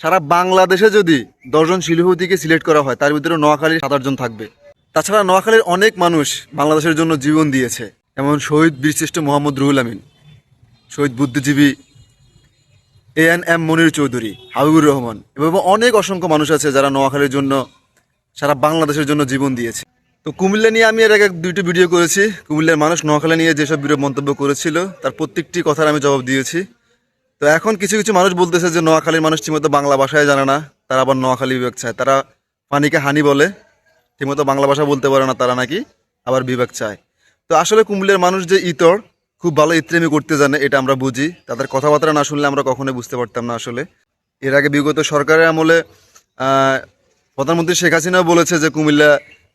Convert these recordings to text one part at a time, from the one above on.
সারা বাংলাদেশে যদি দশজন শিল্পপতিকে সিলেক্ট করা হয়, তার ভিতরে নোয়াখালীর সাত আটজন থাকবে। তাছাড়া নোয়াখালীর অনেক মানুষ বাংলাদেশের জন্য জীবন দিয়েছে, যেমন শহীদ বীরশ্রেষ্ঠ মোহাম্মদ রুহুল আমিন, শহীদ বুদ্ধিজীবী A N M Monir Chowdhury, Habibur Rahman, এবং অনেক অসংখ্য মানুষ আছে যারা নোয়াখালীর জন্য, সারা বাংলাদেশের জন্য জীবন দিয়েছে। তো কুমিল্লা নিয়ে আমি এর আগে দুইটি ভিডিও করেছি। কুমিল্লার মানুষ নোয়াখালী নিয়ে যেসব ভিডিও মন্তব্য করেছিল, তার প্রত্যেকটি কথার আমি জবাব দিয়েছি। তো এখন কিছু কিছু মানুষ বলতেছে যে নোয়াখালীর মানুষ ঠিকমতো বাংলা ভাষায় জানে না, তারা আবার নোয়াখালী বিভাগ চায়। তারা পানিকে হানি বলে, ঠিকমতো বাংলা ভাষা বলতে পারে না তারা নাকি, আবার বিভাগ চায়। তো আসলে কুমিল্লার মানুষ যে ইতর, খুব ভালো ইত্রেমি করতে জানে, এটা আমরা বুঝি। তাদের কথাবার্তা না শুনলে আমরা কখনোই বুঝতে পারতাম না আসলে। এর আগে বিগত সরকারের আমলে প্রধানমন্ত্রী শেখ হাসিনাও বলেছে যে কুমিল্লা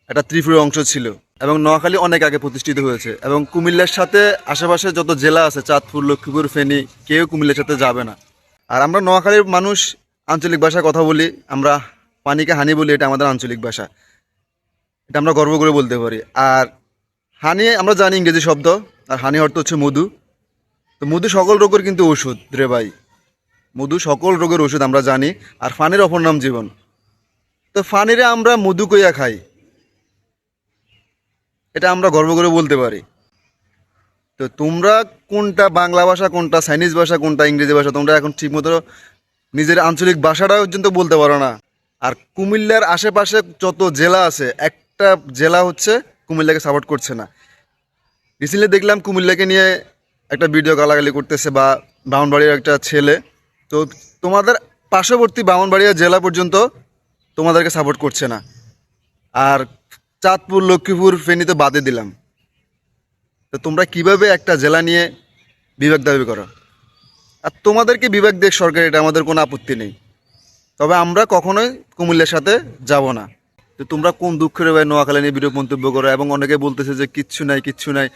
একটা ত্রিপুরা অংশ ছিল এবং নোয়াখালী অনেক আগে প্রতিষ্ঠিত হয়েছে এবং কুমিল্লার সাথে আশেপাশে যত জেলা আছে, চাঁদপুর, লক্ষ্মীপুর, ফেনী, কেউ কুমিল্লার সাথে যাবে না। আর আমরা নোয়াখালীর মানুষ, আঞ্চলিক ভাষায় কথা বলি, আমরা পানিকে হানি বলি, এটা আমাদের আঞ্চলিক ভাষা। এটা আমরা গর্ব করে বলতে পারি। আর হানি, আমরা জানি ইংরেজি শব্দ, আর হানি অর্থ হচ্ছে মধু। তো মধু সকল রোগের কিন্তু ওষুধ রে ভাই। মধু সকল রোগের ওষুধ আমরা জানি, আর ফানির অপর নাম জীবন। তো ফানিরে আমরা মধু কইয়া খাই। এটা আমরা গর্ব করে বলতে পারি। তো তোমরা কোনটা বাংলা ভাষা, কোনটা চাইনিজ ভাষা, কোনটা ইংরেজি ভাষা, তোমরা এখন ঠিকমতো নিজের আঞ্চলিক ভাষাটা পর্যন্ত বলতে পারো না। আর কুমিল্লার আশেপাশে যত জেলা আছে, একটা জেলা হচ্ছে কুমিল্লাকে সাপোর্ট করছে না। রিসেন্টলি দেখলাম কুমিল্লাকে নিয়ে একটা ভিডিও গালাগালি করতেছে বা ব্রাহ্মণবাড়ির একটা ছেলে। তো তোমাদের পার্শ্ববর্তী ব্রাহ্মণবাড়িয়া জেলা পর্যন্ত তোমাদেরকে সাপোর্ট করছে না। আর চাঁদপুর, লক্ষ্মীপুর, ফেনীতে বাদে দিলাম। তো তোমরা কীভাবে একটা জেলা নিয়ে বিভাগ দাবি করো? আর তোমাদেরকে বিভাগ দেখ সরকার এটা? আমাদের কোনো আপত্তি নেই। তবে আমরা কখনোই কুমিল্লার সাথে যাব না। তো তোমরা কোন দুঃখের ভাই নোয়াখালী নিয়ে ভিডিও মন্তব্য করো? এবং অনেকে বলতেছে যে কিচ্ছু নাই কিচ্ছু নাই।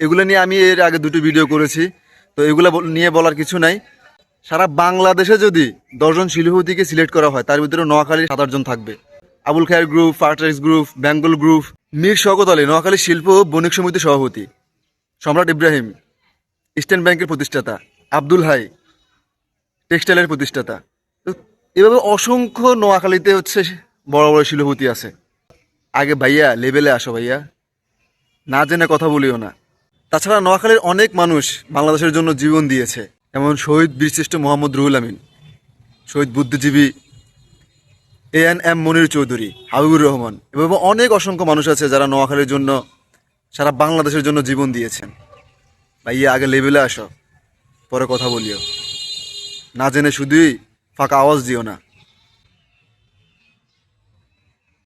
এগুলো নিয়ে আমি এর আগে দুটো ভিডিও করেছি। তো এগুলো নিয়ে বলার কিছু নাই। সারা বাংলাদেশে যদি দশজন শিল্পপতিকে সিলেক্ট করা হয়, তার ভিতরে নোয়াখালীর সাত আটজন থাকবে। আবুল খায়ের group ফার্টাইস group, Bengal group, Mir Shawkat Ali, Noakhali শিল্প ও বণিক সমিতির সভাপতি, সম্রাট ইব্রাহিম, ইস্টার্ন ব্যাংকের প্রতিষ্ঠাতা, আব্দুল হাই, টেক্সটাইলের প্রতিষ্ঠাতা। এভাবে অসংখ্য নোয়াখালীতে হচ্ছে বড় বড় শিল্পপতি আছে। আগে ভাইয়া লেভেলে আসো ভাইয়া। না জেনে কথা বলিও না। তাছাড়া নোয়াখালীর অনেক মানুষ বাংলাদেশের জন্য জীবন দিয়েছে। যেমন শহীদ বীরশ্রেষ্ঠ মোহাম্মদ রুহুল আমিন, শহীদ বুদ্ধিজীবী A N M Monir Chowdhury, Habibur Rahman, এভাবে অনেক অসংখ্য মানুষ আছে যারা নোয়াখালীর জন্য, সারা বাংলাদেশের জন্য জীবন দিয়েছেন। ভাইয়া, আগে লেভেলে আসো, পরে কথা বলিও। না জেনে শুধুই ফাঁকা আওয়াজ দিও না।